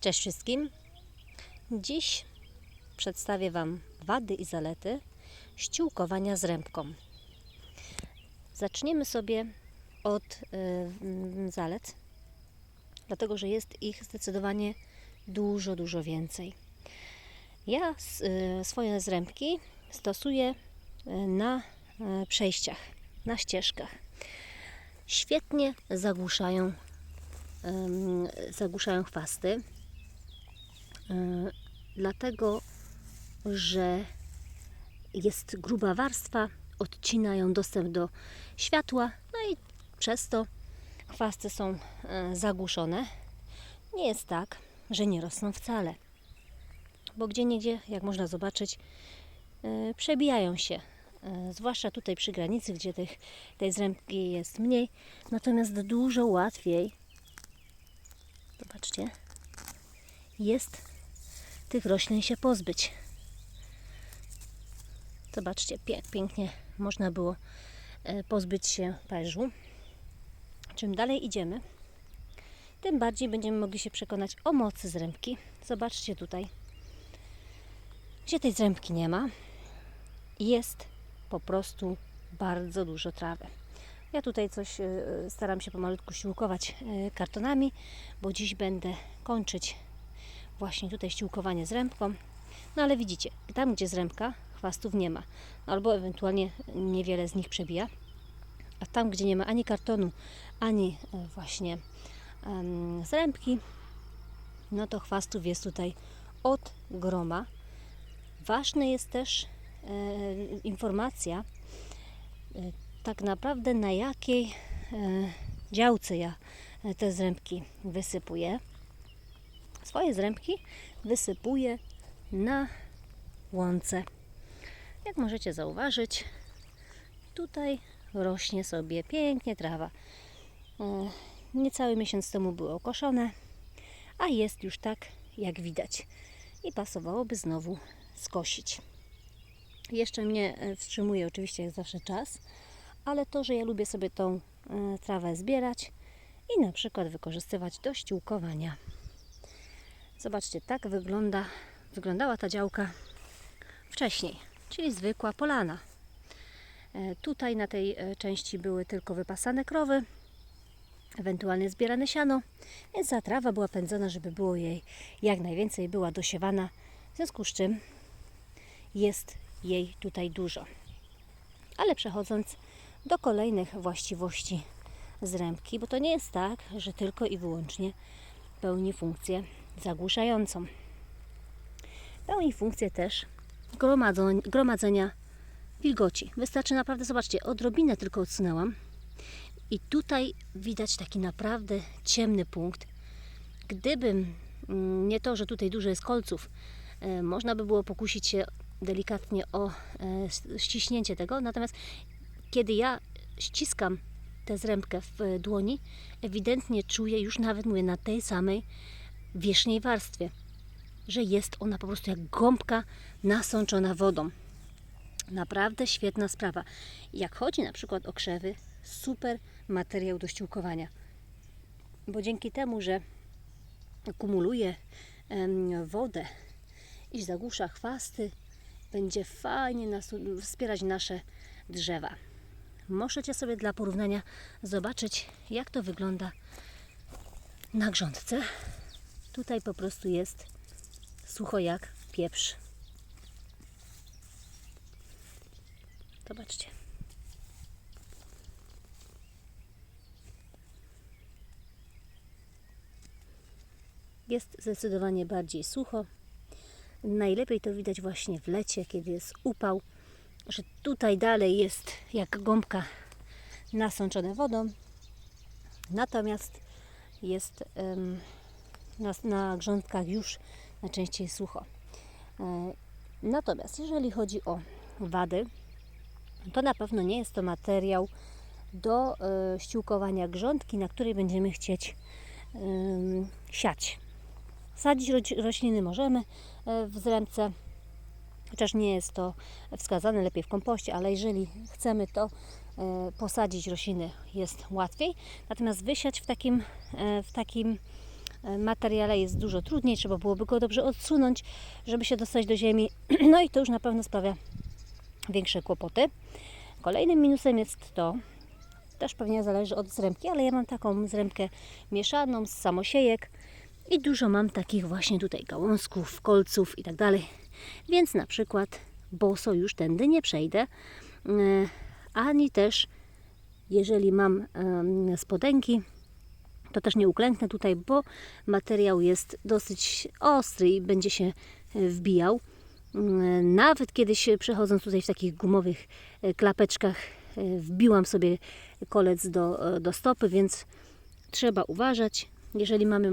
Cześć wszystkim. Dziś przedstawię Wam wady i zalety ściółkowania z rębką. Zaczniemy sobie od y, mm, zalet, dlatego że jest ich zdecydowanie dużo, dużo więcej. Ja y, swoje zrębki stosuję y, na przejściach, na ścieżkach. Świetnie zagłuszają, zagłuszają chwasty, dlatego że jest gruba warstwa, odcinają dostęp do światła, no i przez to chwasty są e, zagłuszone. Nie jest tak, że nie rosną wcale, bo gdzie niegdzie, jak można zobaczyć, e, przebijają się. E, Zwłaszcza tutaj przy granicy, gdzie tej zrębki jest mniej, natomiast dużo łatwiej, zobaczcie, jest tych roślin się pozbyć. Zobaczcie, jak pięknie można było e, pozbyć się pężu. Czym dalej idziemy, tym bardziej będziemy mogli się przekonać o mocy zrębki. Zobaczcie tutaj, gdzie tej zrębki nie ma, jest po prostu bardzo dużo trawy. Ja tutaj coś e, staram się pomalutku ściółkować e, kartonami, bo dziś będę kończyć właśnie tutaj ściółkowanie z rębką. No ale widzicie, tam gdzie zrębka, chwastów nie ma. Albo ewentualnie niewiele z nich przebija. A tam, gdzie nie ma ani kartonu, ani e, właśnie em, zrębki, no to chwastów jest tutaj od groma. Ważna jest też e, informacja, e, tak naprawdę na jakiej e, działce ja e, te zrębki wysypuję. Swoje zrębki wysypuję na łące. Jak możecie zauważyć, tutaj rośnie sobie pięknie trawa. E, Niecały miesiąc temu były okoszone, a jest już tak, jak widać. I pasowałoby znowu skosić. Jeszcze mnie e, wstrzymuje oczywiście jak zawsze czas, ale to, że ja lubię sobie tą e, trawę zbierać i na przykład wykorzystywać do ściółkowania. Zobaczcie, tak wygląda, wyglądała ta działka wcześniej, czyli zwykła polana. E, Tutaj na tej e, części były tylko wypasane krowy, ewentualnie zbierane siano, więc ta trawa była pędzona, żeby było jej jak najwięcej, była dosiewana, w związku z czym jest jej tutaj dużo. Ale przechodząc do kolejnych właściwości zrębki, bo to nie jest tak, że tylko i wyłącznie pełni funkcję zagłuszającą. Pełni funkcję też gromadzenia wilgoci. Wystarczy naprawdę, zobaczcie, odrobinę tylko odsunęłam i tutaj widać taki naprawdę ciemny punkt. Gdybym mm, nie to, że tutaj dużo jest kolców, e, można by było pokusić się delikatnie o e, ściśnięcie tego, natomiast kiedy ja ściskam tę zrębkę w dłoni, ewidentnie czuję już nawet mówię na tej samej wierzchniej warstwie, że jest ona po prostu jak gąbka nasączona wodą. Naprawdę świetna sprawa. Jak chodzi na przykład o krzewy, super materiał do ściółkowania. Bo dzięki temu, że kumuluje wodę i zagłusza chwasty, będzie fajnie nas, wspierać nasze drzewa. Możecie sobie dla porównania zobaczyć, jak to wygląda na grządce. Tutaj po prostu jest sucho jak pieprz. Zobaczcie. Jest zdecydowanie bardziej sucho. Najlepiej to widać właśnie w lecie, kiedy jest upał, że tutaj dalej jest jak gąbka nasączone wodą. Natomiast jest em, na, na grządkach już najczęściej sucho. E, Natomiast jeżeli chodzi o wady, to na pewno nie jest to materiał do e, ściółkowania grządki, na której będziemy chcieć siać. Sadzić roś- rośliny możemy e, w zrębce, chociaż nie jest to wskazane lepiej w kompoście, ale jeżeli chcemy to posadzić rośliny jest łatwiej. Natomiast wysiać w takim, w takim materiale jest dużo trudniej, trzeba byłoby go dobrze odsunąć, żeby się dostać do ziemi. No i to już na pewno sprawia większe kłopoty. Kolejnym minusem jest to, też pewnie zależy od zrębki, ale ja mam taką zrębkę mieszaną z samosiejek i dużo mam takich właśnie tutaj gałązków, kolców i tak dalej. Więc na przykład boso już tędy nie przejdę, e, ani też jeżeli mam em, spodenki, to też nie uklęknę tutaj, bo materiał jest dosyć ostry i będzie się e, wbijał. Mm, Nawet kiedyś e, przechodząc tutaj w takich gumowych e, klapeczkach, wbiłam sobie kolec do, do stopy, więc trzeba uważać. Jeżeli mamy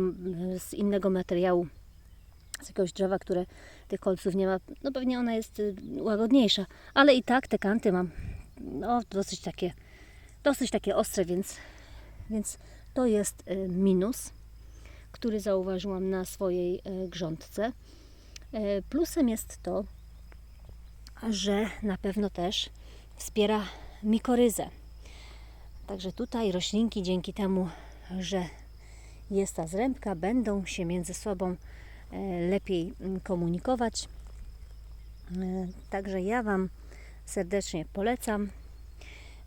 z innego materiału, z jakiegoś drzewa, które tych kolców nie ma, no pewnie ona jest łagodniejsza, ale i tak te kanty mam no, dosyć takie, dosyć takie ostre, więc, więc to jest y, minus, który zauważyłam na swojej y, grządce. E, Plusem jest to, że na pewno też wspiera mikoryzę. Także tutaj roślinki dzięki temu, że jest ta zrębka, będą się między sobą lepiej mm, komunikować. Także ja Wam serdecznie polecam.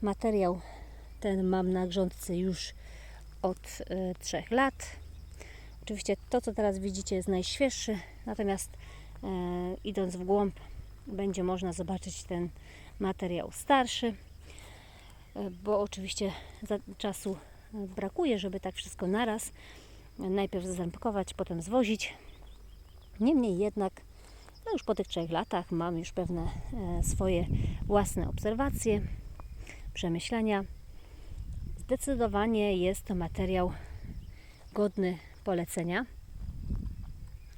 Materiał ten mam na grządce już od e, 3 lat. Oczywiście to, co teraz widzicie, jest najświeższy, natomiast e, idąc w głąb, będzie można zobaczyć ten materiał starszy, e, bo oczywiście za, czasu brakuje, żeby tak wszystko naraz najpierw zazębkować, potem zwozić. Niemniej jednak, no już po tych trzech latach mam już pewne swoje własne obserwacje, przemyślenia. Zdecydowanie jest to materiał godny polecenia.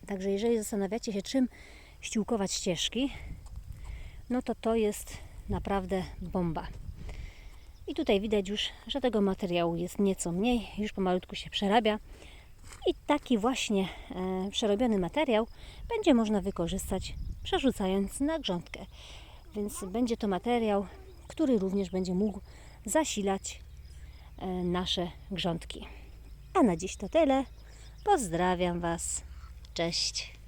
Także jeżeli zastanawiacie się, czym ściółkować ścieżki, no to to jest naprawdę bomba. I tutaj widać już, że tego materiału jest nieco mniej, już pomalutku się przerabia. I taki właśnie e, przerobiony materiał będzie można wykorzystać przerzucając na grządkę. Więc będzie to materiał, który również będzie mógł zasilać nasze grządki. A na dziś to tyle. Pozdrawiam Was. Cześć.